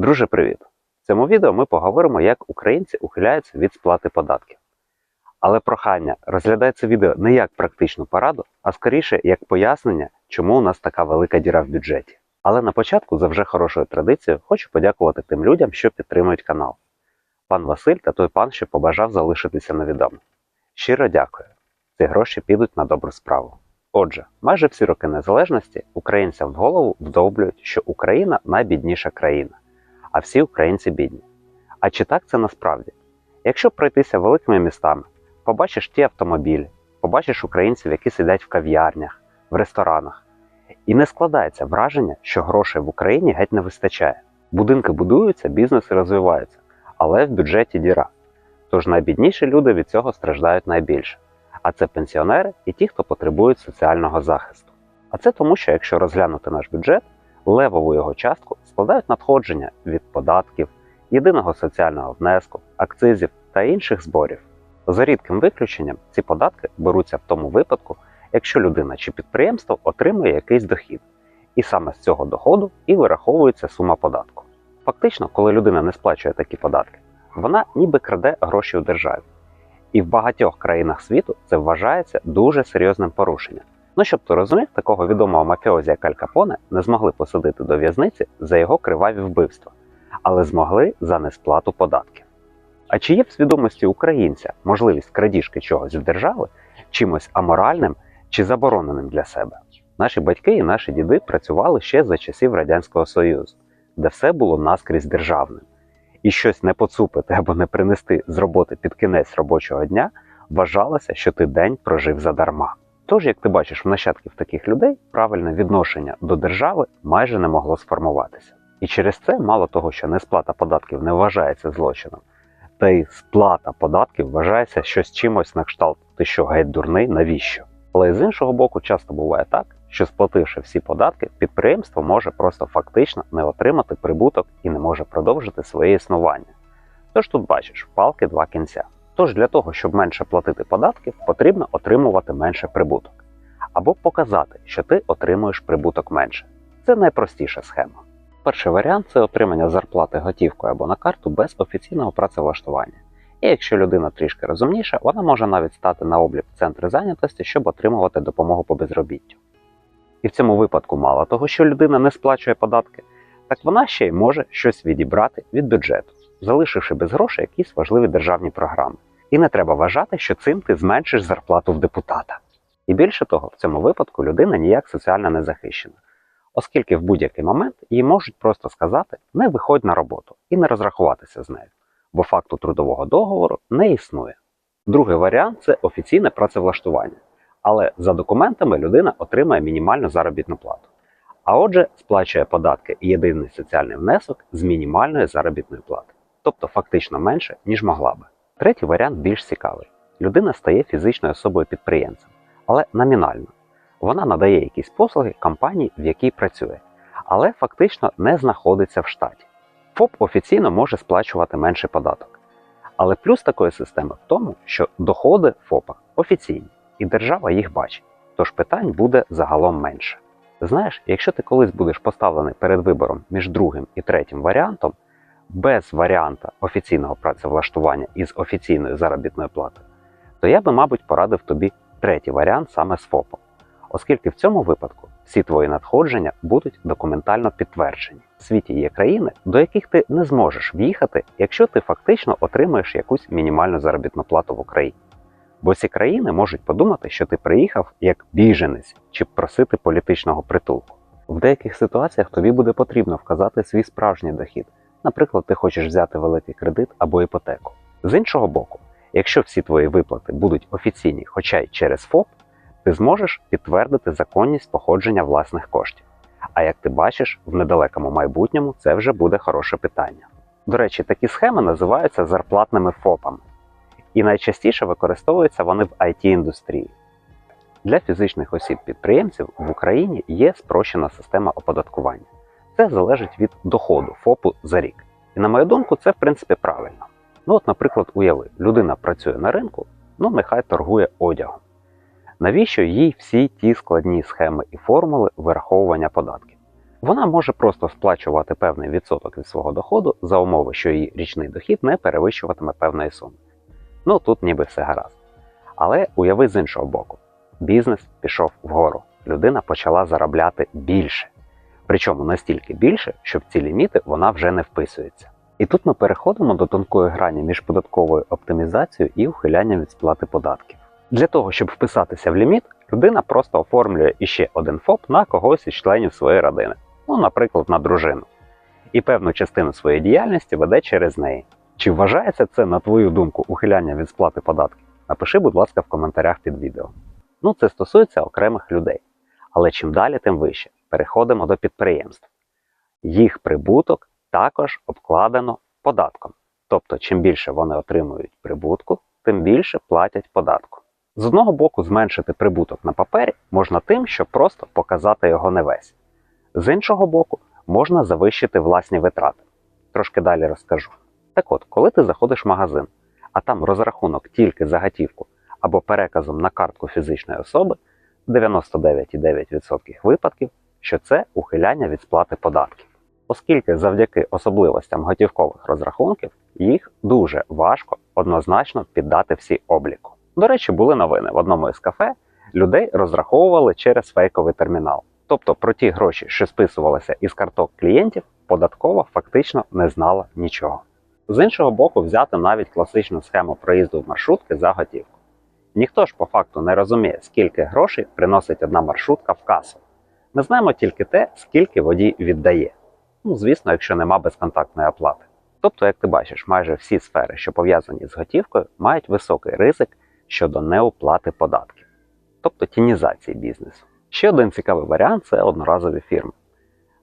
Друже, привіт! В цьому відео ми поговоримо, як українці ухиляються від сплати податків. Але прохання розглядай це відео не як практичну пораду, а скоріше як пояснення, чому у нас така велика діра в бюджеті. Але на початку, за вже хорошою традицією, хочу подякувати тим людям, що підтримують канал. Пан Василь та той пан, що побажав залишитися невідомим. Щиро дякую. Ці гроші підуть на добру справу. Отже, майже всі роки незалежності українцям в голову вдовблюють, що Україна найбідніша країна, а всі українці бідні. А чи так це насправді? Якщо пройтися великими містами, побачиш ті автомобілі, побачиш українців, які сидять в кав'ярнях, в ресторанах, і не складається враження, що грошей в Україні геть не вистачає. Будинки будуються, бізнеси розвиваються, але в бюджеті діра. Тож найбідніші люди від цього страждають найбільше а це пенсіонери і ті, хто потребують соціального захисту. А це тому, що якщо розглянути наш бюджет, левову його частку складають надходження від податків, єдиного соціального внеску, акцизів та інших зборів. За рідким виключенням, ці податки беруться в тому випадку, якщо людина чи підприємство отримує якийсь дохід, і саме з цього доходу і вираховується сума податку. Фактично, коли людина не сплачує такі податки, вона ніби краде гроші у державі. І в багатьох країнах світу це вважається дуже серйозним порушенням. Ну щоб ти розумів, такого відомого мафіозі, як Аль Капоне, не змогли посадити до в'язниці за його криваві вбивства, але змогли за несплату податків. А чи є в свідомості українця можливість крадіжки чогось в держави чимось аморальним чи забороненим для себе? Наші батьки і наші діди працювали ще за часів Радянського Союзу, де все було наскрізь державним і щось не поцупити або не принести з роботи під кінець робочого дня, вважалося, що ти день прожив задарма. Тож, як ти бачиш в нащадків таких людей, правильне відношення до держави майже не могло сформуватися. І через це, мало того, що несплата податків не вважається злочином, та й сплата податків вважається щось чимось на кшталт, ти що геть дурний, навіщо? Але з іншого боку, часто буває так, що сплативши всі податки, підприємство може просто фактично не отримати прибуток і не може продовжити своє існування. Тож тут бачиш, палки два кінця. Тож для того, щоб менше платити податків, потрібно отримувати менше прибуток. Або показати, що ти отримуєш прибуток менше. Це найпростіша схема. Перший варіант це отримання зарплати готівкою або на карту без офіційного працевлаштування. І якщо людина трішки розумніша, вона може навіть стати на облік в центри зайнятості, щоб отримувати допомогу по безробіттю. І в цьому випадку мало того, що людина не сплачує податки, так вона ще й може щось відібрати від бюджету, залишивши без грошей якісь важливі державні програми. І не треба вважати, що цим ти зменшиш зарплату в депутата. І більше того, в цьому випадку людина ніяк соціально не захищена, оскільки в будь-який момент їй можуть просто сказати не виходь на роботу і не розрахуватися з нею, бо факту трудового договору не існує. Другий варіант це офіційне працевлаштування але за документами людина отримає мінімальну заробітну плату. А отже, сплачує податки і єдиний соціальний внесок з мінімальної заробітної плати, тобто фактично менше, ніж могла би. Третій варіант більш цікавий: людина стає фізичною особою підприємцем, але номінально. Вона надає якісь послуги компанії, в якій працює, але фактично не знаходиться в штаті. ФОП офіційно може сплачувати менший податок. Але плюс такої системи в тому, що доходи ФОПа офіційні і держава їх бачить, тож питань буде загалом менше. Знаєш, якщо ти колись будеш поставлений перед вибором між другим і третім варіантом, без варіанта офіційного працевлаштування із офіційною заробітною платою, то я би, мабуть, порадив тобі третій варіант саме з ФОПом, оскільки в цьому випадку всі твої надходження будуть документально підтверджені. В світі є країни, до яких ти не зможеш в'їхати, якщо ти фактично отримаєш якусь мінімальну заробітну плату в Україні. Бо ці країни можуть подумати, що ти приїхав як біженець чи просити політичного притулку. В деяких ситуаціях тобі буде потрібно вказати свій справжній дохід. Наприклад, ти хочеш взяти великий кредит або іпотеку. З іншого боку, якщо всі твої виплати будуть офіційні, хоча й через ФОП, ти зможеш підтвердити законність походження власних коштів. А як ти бачиш, в недалекому майбутньому це вже буде хороше питання. До речі, такі схеми називаються зарплатними ФОПами і найчастіше використовуються вони в it індустрії. Для фізичних осіб-підприємців в Україні є спрощена система оподаткування. Це залежить від доходу ФОПу за рік. І на мою думку, це в принципі правильно. Ну от, наприклад, уяви, людина працює на ринку, ну нехай торгує одягом. Навіщо їй всі ті складні схеми і формули вираховування податків? Вона може просто сплачувати певний відсоток від свого доходу за умови, що її річний дохід не перевищуватиме певної суми. Ну тут ніби все гаразд. Але уяви з іншого боку, бізнес пішов вгору. Людина почала заробляти більше. Причому настільки більше, що в ці ліміти вона вже не вписується. І тут ми переходимо до тонкої грані між податковою оптимізацією і ухилянням від сплати податків. Для того, щоб вписатися в ліміт, людина просто оформлює іще один ФОП на когось із членів своєї родини, ну, наприклад, на дружину. І певну частину своєї діяльності веде через неї. Чи вважається це, на твою думку, ухиляння від сплати податків? Напиши, будь ласка, в коментарях під відео. Ну, це стосується окремих людей. Але чим далі, тим вище. Переходимо до підприємств. Їх прибуток також обкладено податком. Тобто, чим більше вони отримують прибутку, тим більше платять податку. З одного боку, зменшити прибуток на папері можна тим, щоб просто показати його не весь. З іншого боку, можна завищити власні витрати. Трошки далі розкажу. Так от, коли ти заходиш в магазин, а там розрахунок тільки за готівку або переказом на картку фізичної особи, 99,9% випадків, що це ухиляння від сплати податків. Оскільки завдяки особливостям готівкових розрахунків їх дуже важко однозначно піддати всі обліку. До речі, були новини в одному із кафе. Людей розраховували через фейковий термінал. Тобто про ті гроші, що списувалися із карток клієнтів, податкова фактично не знала нічого. З іншого боку, взяти навіть класичну схему проїзду в маршрутки за готівку. Ніхто ж по факту не розуміє, скільки грошей приносить одна маршрутка в касу. Ми знаємо тільки те, скільки водій віддає. Ну, звісно, якщо нема безконтактної оплати. Тобто, як ти бачиш, майже всі сфери, що пов'язані з готівкою, мають високий ризик щодо неоплати податків, тобто тінізації бізнесу. Ще один цікавий варіант це одноразові фірми.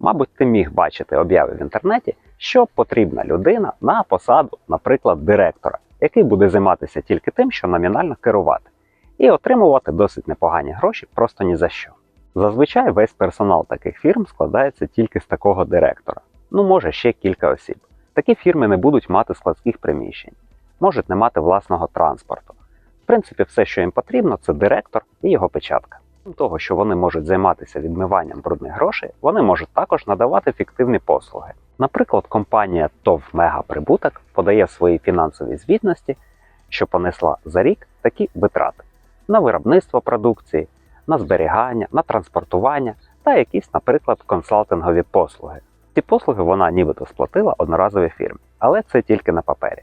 Мабуть, ти міг бачити обяви в інтернеті, що потрібна людина на посаду, наприклад, директора, який буде займатися тільки тим, що номінально керувати, і отримувати досить непогані гроші просто ні за що. Зазвичай весь персонал таких фірм складається тільки з такого директора, ну може ще кілька осіб. Такі фірми не будуть мати складських приміщень, можуть не мати власного транспорту. В принципі, все, що їм потрібно, це директор і його печатка. Крім того, що вони можуть займатися відмиванням брудних грошей, вони можуть також надавати фіктивні послуги. Наприклад, компанія ТОВ Мегаприбуток подає в своїй фінансовій звітності, що понесла за рік такі витрати на виробництво продукції, на зберігання, на транспортування та якісь, наприклад, консалтингові послуги. Ці послуги вона нібито сплатила одноразові фірмі, але це тільки на папері.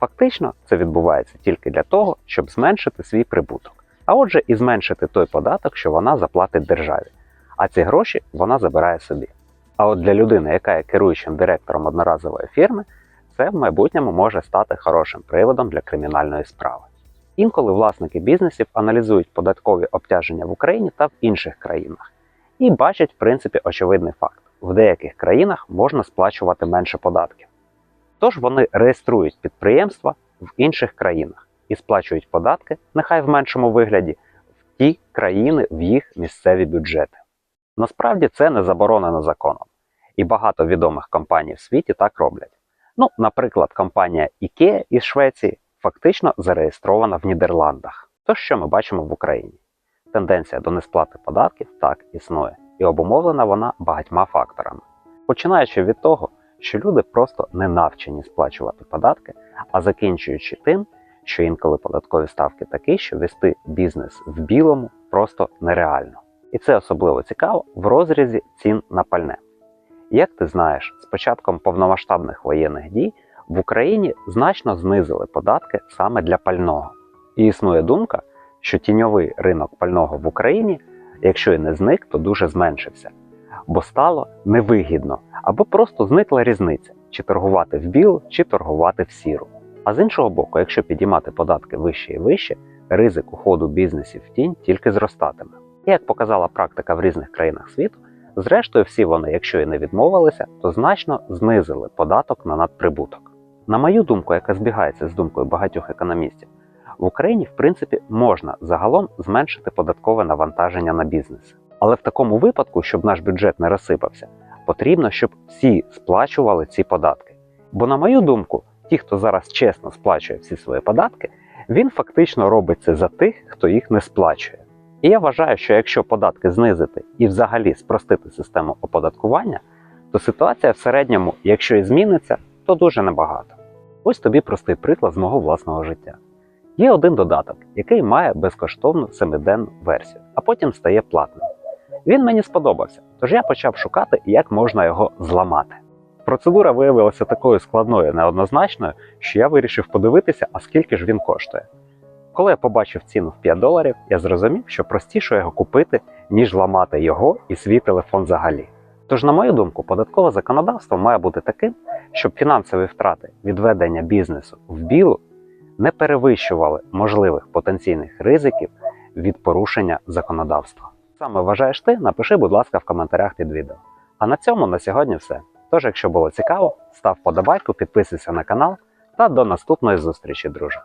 Фактично, це відбувається тільки для того, щоб зменшити свій прибуток, а отже, і зменшити той податок, що вона заплатить державі. А ці гроші вона забирає собі. А от для людини, яка є керуючим директором одноразової фірми, це в майбутньому може стати хорошим приводом для кримінальної справи. Інколи власники бізнесів аналізують податкові обтяження в Україні та в інших країнах і бачать, в принципі, очевидний факт: в деяких країнах можна сплачувати менше податків. Тож вони реєструють підприємства в інших країнах і сплачують податки, нехай в меншому вигляді, в ті країни в їх місцеві бюджети. Насправді це не заборонено законом, і багато відомих компаній в світі так роблять. Ну, наприклад, компанія IKEA із Швеції фактично зареєстрована в Нідерландах. То що ми бачимо в Україні? Тенденція до несплати податків так існує, і обумовлена вона багатьма факторами. Починаючи від того, що люди просто не навчені сплачувати податки, а закінчуючи тим, що інколи податкові ставки такі, що вести бізнес в білому просто нереально. І це особливо цікаво в розрізі цін на пальне. Як ти знаєш, з початком повномасштабних воєнних дій в Україні значно знизили податки саме для пального. І існує думка, що тіньовий ринок пального в Україні, якщо і не зник, то дуже зменшився, бо стало невигідно або просто зникла різниця, чи торгувати в білу, чи торгувати в сіру. А з іншого боку, якщо підіймати податки вище і вище, ризик уходу бізнесів в тінь тільки зростатиме. І як показала практика в різних країнах світу, зрештою всі вони, якщо і не відмовилися, то значно знизили податок на надприбуток. На мою думку, яка збігається з думкою багатьох економістів, в Україні в принципі можна загалом зменшити податкове навантаження на бізнес. Але в такому випадку, щоб наш бюджет не розсипався, потрібно, щоб всі сплачували ці податки. Бо, на мою думку, ті, хто зараз чесно сплачує всі свої податки, він фактично робить це за тих, хто їх не сплачує. І я вважаю, що якщо податки знизити і взагалі спростити систему оподаткування, то ситуація в середньому, якщо і зміниться, то дуже небагато. Ось тобі простий приклад з мого власного життя. Є один додаток, який має безкоштовну семиденну версію, а потім стає платним. Він мені сподобався, тож я почав шукати, як можна його зламати. Процедура виявилася такою складною неоднозначною, що я вирішив подивитися, а скільки ж він коштує. Коли я побачив ціну в 5 доларів, я зрозумів, що простіше його купити, ніж ламати його і свій телефон взагалі. Тож, на мою думку, податкове законодавство має бути таким, щоб фінансові втрати від ведення бізнесу в білу не перевищували можливих потенційних ризиків від порушення законодавства. Саме вважаєш ти, напиши, будь ласка, в коментарях під відео. А на цьому на сьогодні все. Тож, якщо було цікаво, став подобайку, підписуйся на канал та до наступної зустрічі, друже.